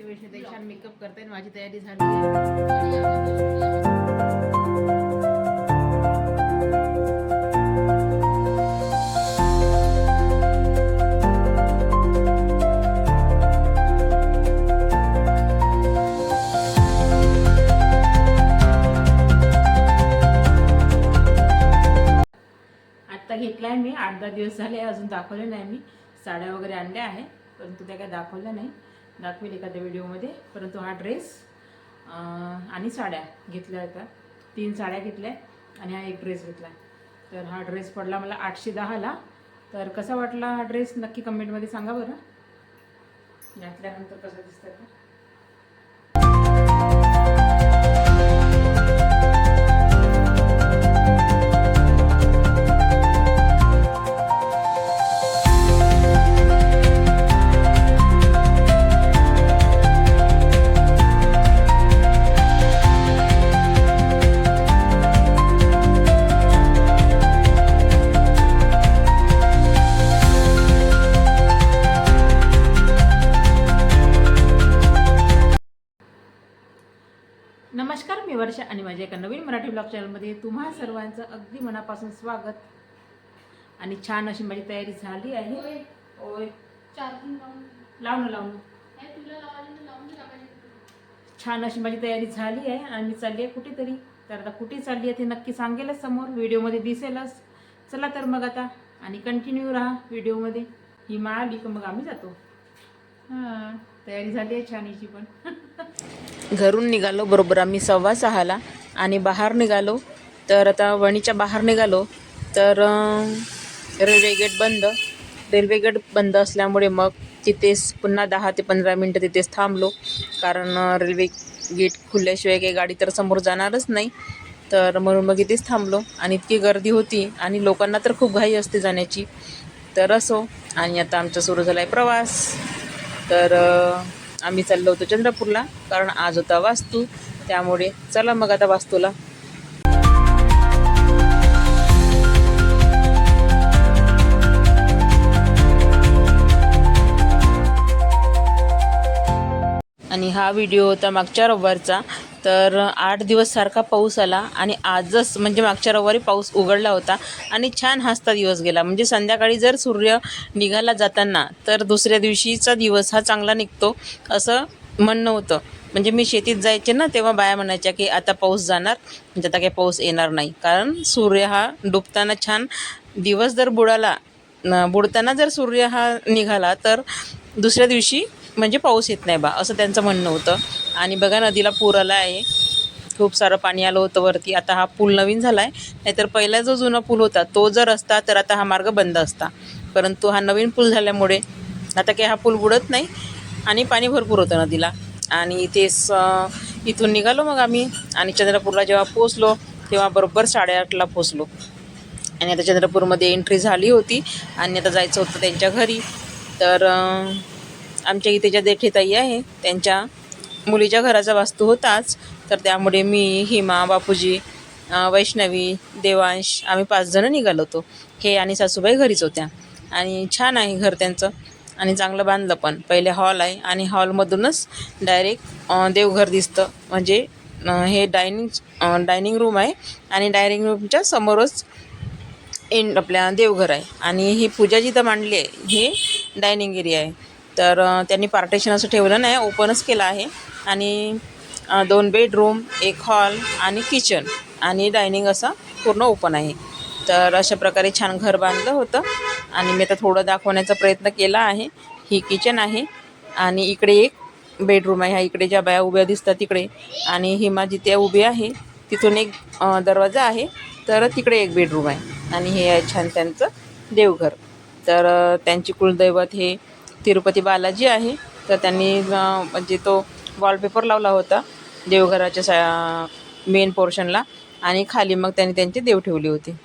आमची वैष्णवी छान मेकअप करते आणि माझी तयारी झाली घेतलाय मी आठ दहा दिवस झाले अजून दाखवले नाही मी. साड्या वगैरे आणल्या आहे परंतु त्या काही दाखवल्या नाही. दाखवेल एखाद्या व्हिडिओमध्ये. परंतु हा ड्रेस आणि साड्या घेतल्या होत्या. तीन साड्या घेतल्या आणि हा एक ड्रेस घेतला. तर हा ड्रेस पडला मला आठशे दहाला. तर कसा वाटला हा ड्रेस? नक्की कमेंटमध्ये सांगा बरं. घातल्यानंतर कसा दिसतं का वर्षा आणि माझ्या एका नवीन मराठी ब्लॉग चॅनलमध्ये तुम्हा सर्वांचं अगदी मनापासून स्वागत. आणि छान अशी माझी तयारी झाली आहे. लावून हे लावून छान अशी माझी तयारी झाली आहे आणि मी चालली आहे कुठेतरी. तर आता कुठे चालली आहे ते नक्की सांगेलच समोर. व्हिडिओमध्ये दिसेलच. चला तर मग आता आणि कंटिन्यू राहा व्हिडिओमध्ये. ही आली का मग आम्ही जातो. हां तयारी झाली आहे छान हिची पण. घरून निघालो बरोबर. आम्ही सव्वा सहाला आणि बाहेर निघालो. तर आता वणीच्या बाहेर निघालो. तर रेल्वे गेट बंद. रेल्वे गेट बंद असल्यामुळे मग तिथेच पुन्हा दहा ते पंधरा मिनटं तिथेच थांबलो. कारण रेल्वे गेट खुलल्याशिवाय काही गाडी तर समोर जाणारच नाही. तर म्हणून मग इथेच थांबलो. आणि इतकी गर्दी होती आणि लोकांना तर खूप घाई असते जाण्याची. तर असो. आणि आता आमचा सुरू झाला आहे प्रवास. तर आम्ही चाललो होतो चंद्रपूरला कारण आज होता वास्तू. त्यामुळे चला मग आता वास्तूला. आणि हा व्हिडिओ होता मागच्या रविवारचा. तर आठ दिवस सारखा पाऊस आला आणि आजच म्हणजे मागच्या रविवारी पाऊस उघडला होता आणि छान हसता दिवस गेला. म्हणजे संध्याकाळी जर सूर्य निघाला जाताना तर दुसऱ्या दिवशीचा दिवस हा चांगला निघतो असं म्हणणं होतं. म्हणजे मी शेतीत जायचे ना तेव्हा बाया म्हणायच्या की आता पाऊस जाणार म्हणजे आता काही पाऊस येणार नाही. कारण सूर्य हा डुबताना छान दिवस जर बुडाला बुडताना जर सूर्य हा निघाला तर दुसऱ्या दिवशी म्हणजे पाऊस येत नाही बा असं त्यांचं म्हणणं होतं. आणि बघा नदीला पूर आला आहे. खूप सारं पाणी आलं होतं वरती. आता हा पूल नवीन झाला आहे नाहीतर पहिला जो जुना पूल होता तो जर असता तर आता हा मार्ग बंद असता. परंतु हा नवीन पूल झाल्यामुळे आता काही हा पूल बुडत नाही आणि पाणी भरपूर होतं नदीला. आणि तेच इथून निघालो मग आम्ही आणि चंद्रपूरला जेव्हा पोचलो तेव्हा बरोबर साडेआठला पोचलो आणि आता चंद्रपूरमध्ये एंट्री झाली होती. आणि आता जायचं होतं त्यांच्या घरी. तर आमच्या इथे ज्या देठेताई आहे त्यांच्या मुलीच्या घराचा वास्तू होताच. तर त्यामुळे मी हिमा बापूजी वैष्णवी देवांश आम्ही पाच जणं निघालो होतो. हे आणि सासूबाई घरीच होत्या. आणि छान आहे घर त्यांचं. आणि चांगलं बांधलं पण. पहिले हॉल आहे आणि हॉलमधूनच डायरेक्ट देवघर दिसतं. म्हणजे हे डायनिंग डायनिंग रूम आहे आणि डायनिंग रूमच्या समोरच इन आपल्या देवघर आहे. आणि ही पूजा जिथं मांडली आहे हे डायनिंग एरिया आहे. तर त्यांनी पार्टेशन असं ठेवलं नाही ओपनच केलं आहे. आणि दोन बेडरूम एक हॉल आणि किचन आणि डायनिंग असं पूर्ण ओपन आहे. तर अशा प्रकारे छान घर बांधलं होतं. आणि मी आता थोडं दाखवण्याचा प्रयत्न केला आहे. ही किचन आहे आणि इकडे एक बेडरूम आहे. ह्या इकडे ज्या बाया उभ्या दिसतात तिकडे. आणि हिमा जिथे उभी आहे. तिथून एक दरवाजा आहे. तर तिकडे एक बेडरूम आहे. आणि हे आहे छान त्यांचं देवघर. तर त्यांची कुलदैवत हे तिरुपती बालाजी आहे. तर त्यांनी म्हणजे तो वॉलपेपर लावला होता देवघराच्या सा मेन पोर्शनला आणि खाली मग त्यांनी त्यांचे देव ठेवले होते.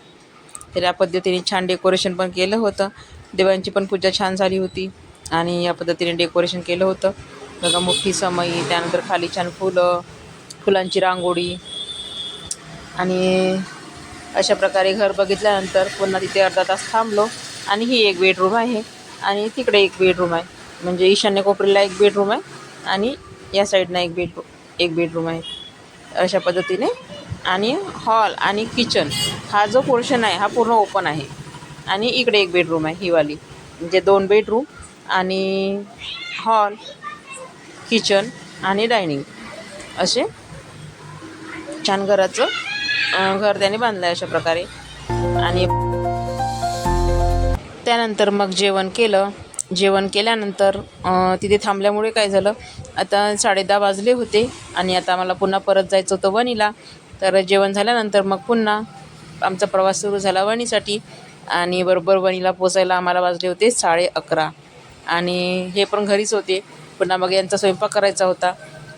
तर या पद्धतीने छान डेकोरेशन पण केलं होतं. देवांची पण पूजा छान झाली होती आणि या पद्धतीने डेकोरेशन केलं होतं. बघा मोठी समई त्यानंतर खाली छान फुलं फुलांची रांगोळी आणि अशा प्रकारे घर बघितल्यानंतर पुन्हा तिथे अर्धा तास थांबलो आणि ही एक बेडरूम आहे. आणि तिकडे एक बेडरूम आहे. म्हणजे ईशान्य कोपरीला एक बेडरूम आहे आणि या साईडनं एक बेडरूम एक बेडरूम आहे. अशा पद्धतीने. आणि हॉल आणि किचन हा जो पोर्शन आहे हा पूर्ण ओपन आहे. आणि इकडे एक बेडरूम आहे हिवाली. म्हणजे दोन बेडरूम आणि हॉल किचन आणि डायनिंग असे छान घराचं घर त्याने बांधलं आहे अशा प्रकारे. आणि त्यानंतर मग जेवण केलं. जेवण केल्यानंतर तिथे थांबल्यामुळे काय झालं आता साडेदहा वाजले होते आणि आता मला पुन्हा परत जायचं होतं वणीला. तर जेवण झाल्यानंतर मग पुन्हा आमचा प्रवास सुरू झाला वणीसाठी आणि बरोबर वणीला पोचायला आम्हाला वाजले होते साडे अकरा. आणि हे पण घरीच होते. पुन्हा मग यांचा स्वयंपाक करायचा होता.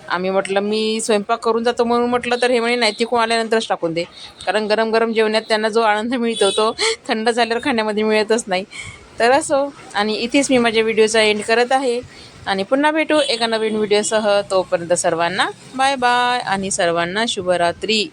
आम्ही म्हटलं मी स्वयंपाक करून जातो म्हणून म्हटलं तर हे म्हणे नाही तिकून आल्यानंतरच टाकून दे. कारण गरम गरम जेवणात त्यांना जो आनंद मिळतो तो थंड झाल्यावर खाण्यामध्ये मिळतच नाही. तर असो आणि इथेच मी माझ्या व्हिडिओचा एंड करत आहे. आणि पुन्हा भेटू एका नवीन व्हिडिओसह. तोपर्यंत सर्वांना बाय बाय आणि सर्वांना शुभरात्री.